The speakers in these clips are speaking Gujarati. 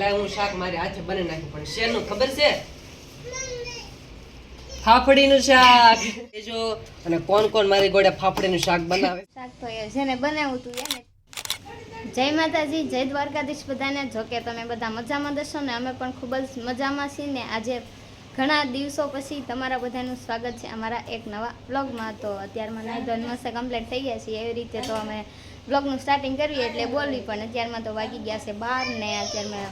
લાય હું શાક મારી હાથે બનાવી નાખ્યું, પણ શેનું ખબર છે? ફાફડીનું શાક. જો, અને કોણ કોણ મારી ગોડે ફાફડીનું શાક બનાવે? શાક તો જેને બનાવું તું એને. જય માતાજી, જય દ્વારકાધીશ બધાને. જો કે તમે બધા મજામાં દશો ને, અમે પણ ખૂબ જ મજામાં છીએ ને. આજે ઘણા દિવસો પછી તમારા બધાનું સ્વાગત છે અમારા એક નવા બ્લોગમાં તો અત્યારમાં નાઈ ધોઈને મસ્ત કમ્પ્લીટ થઈ ગયા છીએ. એવી રીતે તો અમે બ્લોગનું સ્ટાર્ટિંગ કરીએ એટલે બોલવી પણ અત્યારમાં તો વાગી ગયા છે બાર ને અત્યારમાં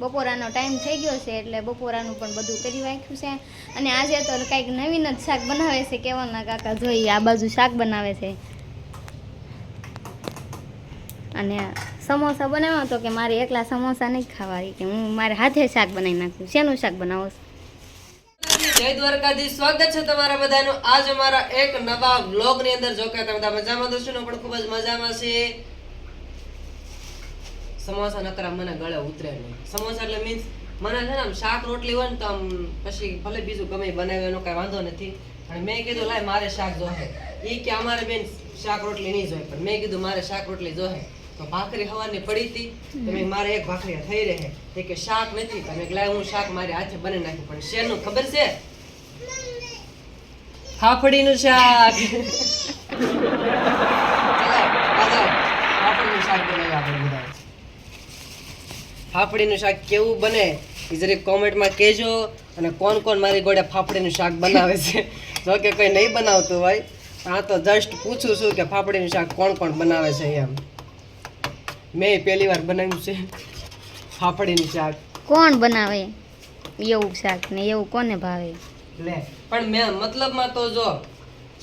બપોરાનો ટાઈમ થઈ ગયો છે એટલે બપોરાનું પણ બધું કરી નાખ્યું છે. અને આજે તો કંઈક નવીન જ શાક બનાવે છે. કેવલના કાકા જોઈએ આ બાજુ શાક બનાવે છે. અને સમોસા બનાવ્યો તો કે મારે એકલા સમોસા નહીં ખાવા કે હું મારે હાથે શાક બનાવી નાખું. શેનું શાક બનાવો? જય દ્વારકાધીશ. સ્વાગત છે તમારા બધાનું. આજ અમારા એક નવા વ્લોગની અંદર. જો કે તમે બધા મજામાં દોસ્તો પણ ખૂબ જ મજામાં છે સમોસા નકરા મને ગળે ઉતરે નહીં. સમોસા એટલે મીન્સ મને છે ને આમ શાક રોટલી હોય ને તો આમ પછી ભલે બીજું ગમે બનાવ્યું એનો કઈ વાંધો નથી. પણ મેં કીધું, લાય, મારે શાક જોહે. ઈ કે અમારે બેન શાક રોટલી નહીં જોઈએ પણ મેં કીધું, મારે શાક રોટલી જોહે. તો ભાખરી હવાની પડી હતી. તમે મારે એક ભાખરી થઈ રહે. કે, શાક નથી. તમે લાય, હું શાક મારી હાથે બની નાખ્યું પણ શેરનું ખબર છે? ફાફડીનું શાક. ફાફડીનું શાક કેવું બને એ જરીક કોમેન્ટમાં કહેજો અને કોણ કોણ મારી ગોળે ફાફડીનું શાક બનાવે છે. જો કે કંઈ નહીં બનાવતું હોય આ તો જસ્ટ પૂછું છું કે ફાફડીનું શાક કોણ કોણ બનાવે છે એમ. મેં પહેલી વાર બનાવ્યું છે. ફાફડીનું શાક. કોણ બનાવે એવું શાક ને એવું કોને ભાવે? લે. પણ મેં મતલબમાં તો જો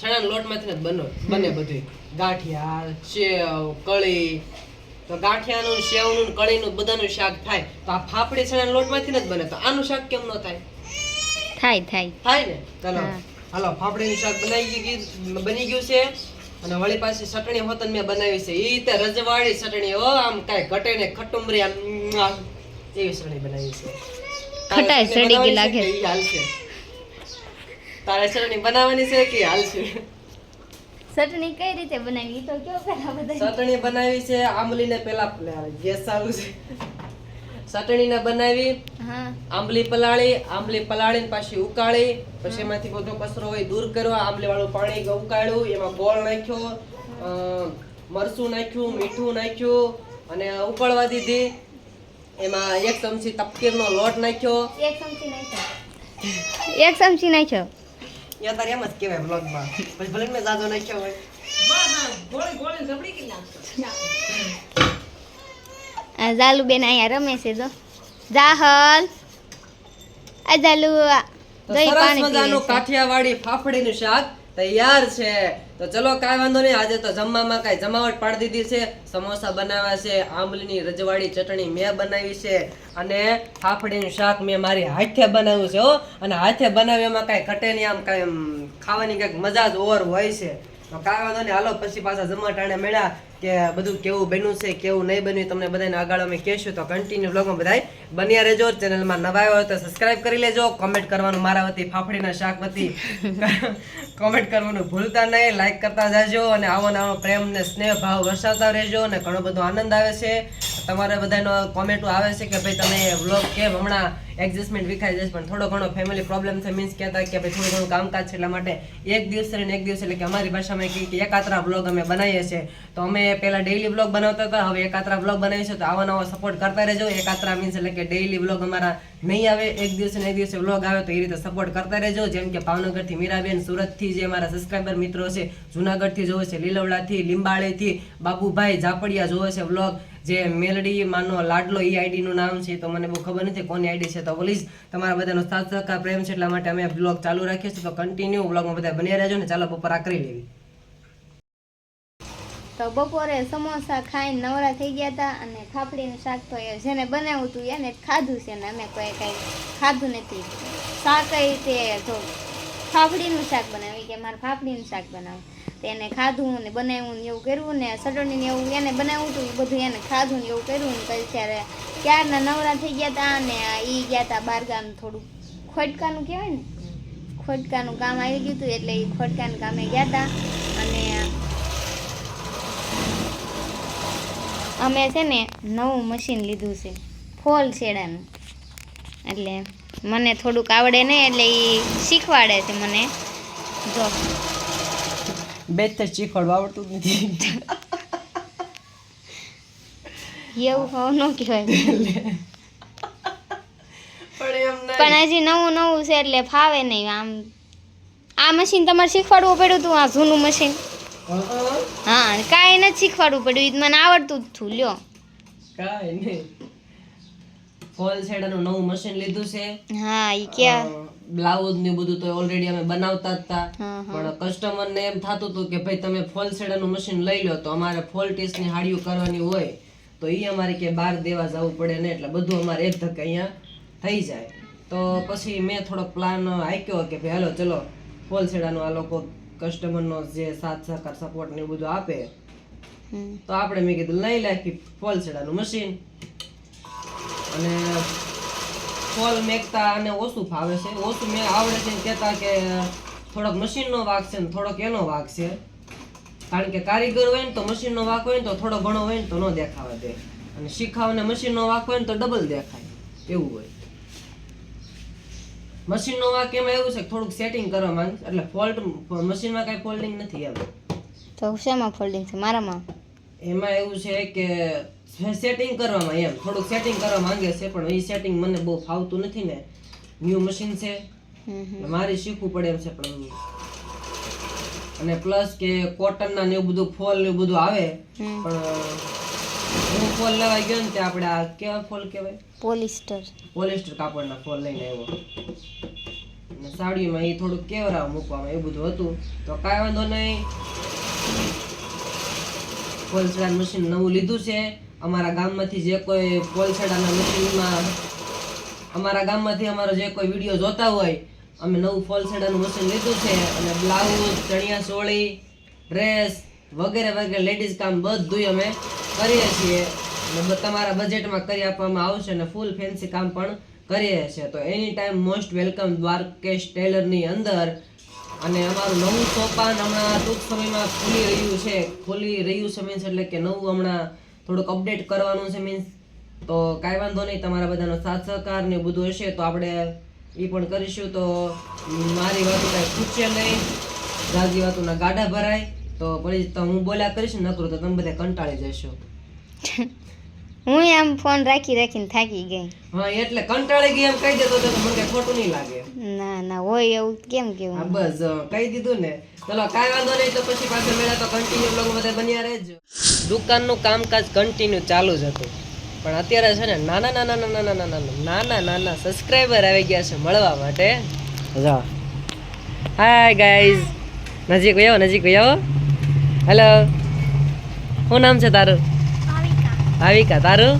ચણાના લોટમાંથી જ બનો બને બધું ગાંઠિયા સેવ કળી તો ગાંઠિયાનું સેવનું કળીનું બધાનું શાક થાય. તો આ ફાફડી ચણાના લોટમાંથી જ બને. તો આનું શાક કેમ ન થાય? થાય થાય. થાય ને? ચાલો. હાલો ફાફડીનું શાક બનાવી ગયું બની ગયું છે. અને વળી પાછી ચટણી હોતન મેં બનાવી છે. એ રીતે રજવાળી ચટણી હો આમ કાંઈ ઘટે ને ખટુંબરી આમ એવી ચટણી બનાવી છે. ખટાઈ સડી ગઈ લાગે. હાલશે. તારે ચટણી બનાવવાની છે કે હાલશે ચટણી કઈ રીતે બનાવી? તો કયો પેલા બધા ચટણી બનાવી છે આંબલીને પેલા ગેસ ચાલુ છે. ચટણીને બનાવી આંબલી પલાળી આંબલી પલાળીને પાછી ઉકાળી પછી એમાંથી બધો કચરો હોય દૂર કર્યો આંબલી વાળું પાણી ઉકાળ્યું એમાં ગોળ નાખ્યો અ, મરચું નાખ્યું મીઠું નાખ્યું અને ઉકળવા દીધી. એમાં એક ચમચી તપકીરનો લોટ નાખ્યો. એક ચમચી નાખ્યો. એક ચમચી નાખ્યો. યા તારે એમ જ કહેવાય બ્લોગમાં પછી ભલે મેં જાદો નાખ્યો હોય. આ જાલુબેન અહીંયા રમે છે જો. જાહલ આ જાલુ તો દહીં પાણી કાઠિયાવાડી ફાફડીનું શાક. તૈયાર છે. તો ચલો, કાંઈ વાંધો નહીં. આજે તો જમવામાં કાંઈ જમાવટ પાડી દીધી છે. સમોસા બનાવ્યા છે, આંબલીની રજવાડી, ચટણી મેં બનાવી છે. અને ફાફડીનું શાક મેં મારી હાથે બનાવ્યું છે, હો. અને હાથે બનાવ્યામાં કાંઈ ઘટે નહીં, આમ કાંઈ ખાવાની કંઈક મજા જ ઓર હોય છે. તો કાંઈ વાંધો નહીં. હાલો, પછી પાછા જમવા ટાણે મળ્યા. કે બધું કેવું બન્યું છે, કેવું નહીં બન્યું તમને બધાને આગળ અમે કહેશું. તો કન્ટિન્યુ બ્લોગમાં બધાય બન્યા રહેજો. ચેનલમાં નવા આવ્યા હોય તો સબસ્ક્રાઇબ કરી લેજો. કોમેન્ટ કરવાનું મારા વતી ફાફડીના શાક વતી કોમેન્ટ કરવાનું ભૂલતા નહીં. લાઈક કરતા જાજો અને આવો ને આવો પ્રેમ ને સ્નેહ ભાવ વરસાવતા રહેજો અને ઘણો બધો આનંદ આવે છે. તમારે બધાનો કોમેન્ટો આવે છે કે ભાઈ તમે વ્લોગ કેમ હમણાં એડજસ્ટમેન્ટ વિખાઈ જશે પણ થોડો ઘણો ફેમિલી પ્રોબ્લેમ છે. મીન્સ કહેતા કે ભાઈ થોડું ઘણું કામકાજ છે, એટલા માટે એક દિવસ ને એક દિવસ એટલે કે અમારી ભાષામાં કે એકાત્રા વ્લોગ અમે બનાવીએ છીએ. તો અમે પહેલા ડેઈલી બ્લોગ બનાવતા હતા, હવે એકાત્રા બ્લોગ બનાવીએ છીએ તો આવા નવા સપોર્ટ કરતા રહેજો. એકાત્રા મીન્સ એટલે કે ડેઈલી બ્લોગ અમારા નહીં આવે, એક દિવસે ને એક દિવસે બ્લોગ આવે તો એ રીતે સપોર્ટ કરતા રહેજો. જેમ કે ભાવનગરથી મીરાબેન, સુરતથી જે અમારા સબસ્ક્રાઈબર મિત્રો છે, જુનાગઢથી જોવે છે, લીલવડાથી, લીંબાળેથી બાપુભાઈ ઝાપડિયા જોવે છે બ્લોગ જે મેલડી, માનો, લાડલો, ઈ આઈડીનું નામ છે તો મને બહુ ખબર નથી કોની આઈડી છે તો પ્લીઝ તમારા બધાનો સાથ પ્રેમ છે એટલા માટે અમે બ્લોગ ચાલુ રાખીએ છીએ તો કન્ટિન્યુ બ્લોગમાં બધા બની રહેજો ને ચાલો બપોર આ કરી લેવી. તો બપોરે સમોસા ખાઈને નવરા થઈ ગયા હતા અને ફાફડીનું શાક તો એ જેને બનાવ્યું હતું એને ખાધું છે ને અમે કોઈ કાંઈ ખાધું નથી. શાક તે જો ફાફડીનું શાક બનાવ્યું, કે મારે ફાફડીનું શાક બનાવું તો એને ખાધું ને બનાવ્યું ને એવું કર્યું ને ચટણી ને એવું એને બનાવ્યું હતું બધું એને ખાધું ને એવું કર્યું ને પછી ત્યારે ક્યારના નવરા થઈ ગયા હતા અને એ ગયા હતા બારગામ થોડું ખોટકાનું કહેવાય ને? ખોટકાનું કામ આવી ગયું હતું એટલે એ ખોટકાનું કામે ગયા હતા અને અમે છે ને નવું મશીન લીધું છે. ફોલ શેડાનું. એટલે મને થોડુંક આવડે નહીં એટલે એ શીખવાડે છે મને. જો. બે જ શીખવાડવા આવડતું જ નથી. એવું હોવ ન કહેવાય. પણ પણ હજી નવું નવું છે એટલે ફાવે નહીં. આમ આ મશીન તમારે શીખવાડવું પડ્યું હતું આ જૂનું મશીન હા કાંઈ નથી શીખવાડવું પડ્યું. ઈ મને આવડતું જ હતું લ્યો. કાંઈ નહીં. ફોલ શેડાનું નવું મશીન લીધું છે. હા ઈ ક્યાં? બ્લાઉઝ ને બધું તો ઓલરેડી અમે બનાવતા હતા પણ કસ્ટમર ને એમ થતું હતું કે ભાઈ તમે ફોલ શેડાનું મશીન લઈ લો તો અમારે ફોલ ટેસ્ટની હાડીઓ કરવાની હોય તો એ અમારે કે બહાર દેવા જવું પડે ને એટલે બધું અમારે એક ધક્કે અહીંયા થઈ જાય. તો પછી મેં થોડોક પ્લાન આક્યો કે ભાઈ હાલો ચલો ફોલ શેડાનું આ લોકો કસ્ટમરનો જે સાથ સહકાર સપોર્ટ ને બધું આપે. તો આપણે મેં કીધું લઈ લાખી ફોલ શેડાનું મશીન અને ફોલ મેકતા અને ઓછું ફાવે છે. ઓછું મેં આવડે છે ને કહેતા કે થોડોક મશીનનો વાક છે ને થોડોક એનો વાક છે. કારણ કે કારીગર હોય ને તો મશીનનો વાક હોય ને તો થોડો ઘણો હોય ને તો ન દેખાવે દે. અને શીખાવને મશીનનો વાક હોય ને તો ડબલ દેખાય. એવું હોય. મશીનનો વાક એમાં એવું છે કે થોડુંક સેટિંગ કરવા માંગ એટલે ફોલ્ટ મશીનમાં કાંઈ ફોલ્ડિંગ નથી એમ તો શેમાં ફોલ્ડિંગ છે? મારામાં? એમાં એવું છે કે સેટિંગ કરવામાં એમ. થોડુંક સેટિંગ કરવા માંગે છે પણ એ સેટિંગ મને બહુ ફાવતું નથી ને. ન્યૂ મશીન છે. મારે શીખવું પડે એમ છે પણ અને પ્લસ કે કોટનના ને એવું બધું ફોલ ને એવું બધું આવે. પણ હું ફોલ લેવા ગયો ને આપણે આ કેવા ફોલ કહેવાય? પોલિસ્ટર. પોલિસ્ટર કાપડના ફોલ લઈને આવ્યો. અને સાડીમાં એ થોડુંક કેવરા મૂકવામાં એવું બધું હતું. તો કાંઈ વાંધો નહીં. પોલસેડા મશીન નવું લીધું છે. અમારા ગામમાંથી જે કોઈ પોલસેડાના મશીનમાં અમારા ગામમાંથી અમારો જે કોઈ વીડિયો જોતા હોય અમે નવું ફોલસેડાનું મશીન લીધું છે. અને બ્લાઉઝ ચણિયા ચોળી ડ્રેસ વગેરે વગેરે લેડીઝ કામ બધું અમે કરીએ છીએ. તમારા બજેટમાં કરી આપવામાં આવશે અને ફૂલ ફેન્સી કામ પણ કરીએ છીએ. તો any time most welcome Dwarkesh ટેલરની અંદર. અને અમારું નવું સોપાન હમણાં ટૂંક સમયમાં ખુલી રહ્યું છે. ખુલી રહ્યું છે મીન્સ એટલે કે નવું હમણાં થોડુંક અપડેટ કરવાનું છે મીન્સ તો કાંઈ વાંધો નહીં, તમારા બધાનો સાથ સહકાર ને બધું હશે તો આપણે એ પણ કરીશું. તો મારી વાતો કાંઈ ખૂટશે નહીં. રાજી વાતોના ગાડા ભરાય. તો પછી તો હું બોલ્યા કરીશ ને નકરું તો તમે બધા કંટાળી જશો. હું એમ ફોન રાખી રાખીને થાકી ગઈ. હા એટલે કંટાળી ગઈ એમ કહી દેતો તો મને કાંઈ ખોટું નહીં લાગે. ના ના હોય એવું કેમ હા બસ કહી દીધું ને. ચલો કાંઈ વાંધો નહીં તો પછી પાછળ મેળા તો કન્ટિન્યુ બ્લોગ બધા બન્યા રહેજો. દુકાનનું કામકાજ કન્ટિન્યુ ચાલુ જ હતું. પણ અત્યારે છે ને નાના નાના નાના નાના નાના નાના નાના સબસ્ક્રાઈબર આવી ગયા છે મળવા માટે. હાય ગાઈઝ નજીક આવો નજીક આવો હેલો. શું નામ છે તારું? ભાવિકા. તારું?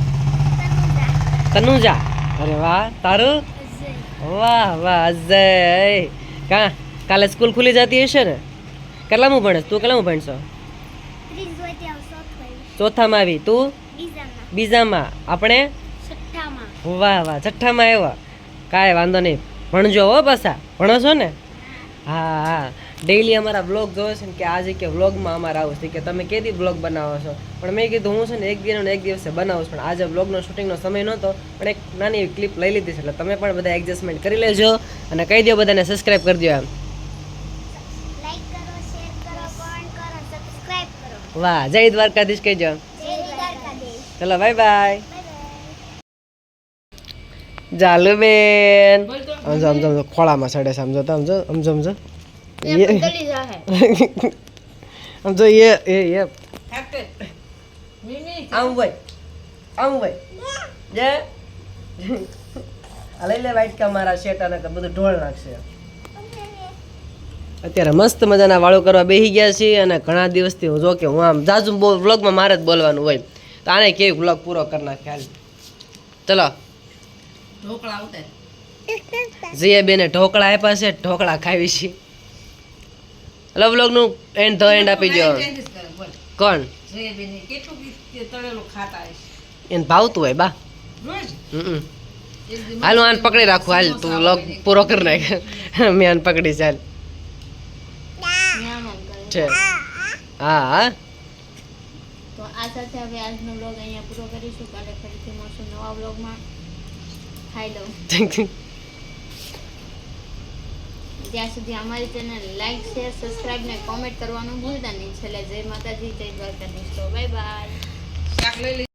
તનુજા. અરે વાહ. તારું? વાહ વાહ અજય. કા કાલે સ્કૂલ ખુલી જતી હશે ને? કેટલામું ભણેશ તું કેટલામું ભણશો? ચોથામાં આવી. તું? બીજામાં. આપણે? વાહ વાહ. છઠ્ઠામાં આવ્યા. કાંઈ વાંધો નહીં. ભણજો હો પાછા. ભણો છો ને? હા હા. ડેઈલી અમારા બ્લોગ જોવે છે ને કે આજે કે વ્લોગમાં અમારા આવું છે કે તમે કેદી બ્લોગ બનાવો છો? પણ મેં કીધું હું છે ને એક દિન એક દિવસે બનાવું છું પણ આજે બ્લોગનો શૂટિંગનો સમય નહોતો પણ એક નાની ક્લિપ લઈ લીધી છે એટલે તમે પણ બધા એડજસ્ટમેન્ટ કરી લેજો અને કહી દો બધાને સબસ્ક્રાઈબ કરી દો એમ. લાઈક કરો શેર કરો કોમેન્ટ કરો સબસ્ક્રાઇબ કરો. વાહ જય દ્વારકાધીશ કહેજો. ચલો બાય બાય જાલુ બેન સમજો સમજો સમજો ખોળામાં સડે સમજો તો સમજો સમજો સમજો સમજો એ એ એ આમ ભાઈ આમ ભાઈ જે આ લઈ લે વાઇટ મારા શેટા ને બધું ઢોળ નાખશે અત્યારે મસ્ત મજાના વાળો કરવા બેસી ગયા છીએ અને ઘણા દિવસથી હું જો કે હું આમ જાજુ વ્લોગમાં મારે જ બોલવાનું હોય. તો આને કેવી વ્લોગ પૂરો કરી નાખ્યા ચલો. જઈએ બેને ઢોકળા આપ્યા છે ઢોકળા ખાવી છે લોગ વ્લોગનું એન્ડ ધ એન્ડ આપી દો કોણ? એને ભાવતું હોય બા. હાલ હું આને પકડી રાખું હાલ તું લોગ પૂરો કરી નાખ. મેં આને પકડી ચાલ છે. હા હા. તો આ સાથે હવે આજનો વ્લોગ અહીંયા પૂરો કરીશું. કાલે ફરીથી મળશું નવા વ્લોગમાં. ખાઈ લઉં. ત્યાં સુધી અમારી ચેનલ લાઈક, શેર, સબસ્ક્રાઇબ ને કોમેન્ટ કરવાનું ભૂલતા નહીં. છેલ્લે જય માતાજી, જય દ્વારકાધીશ. તો બાય બાય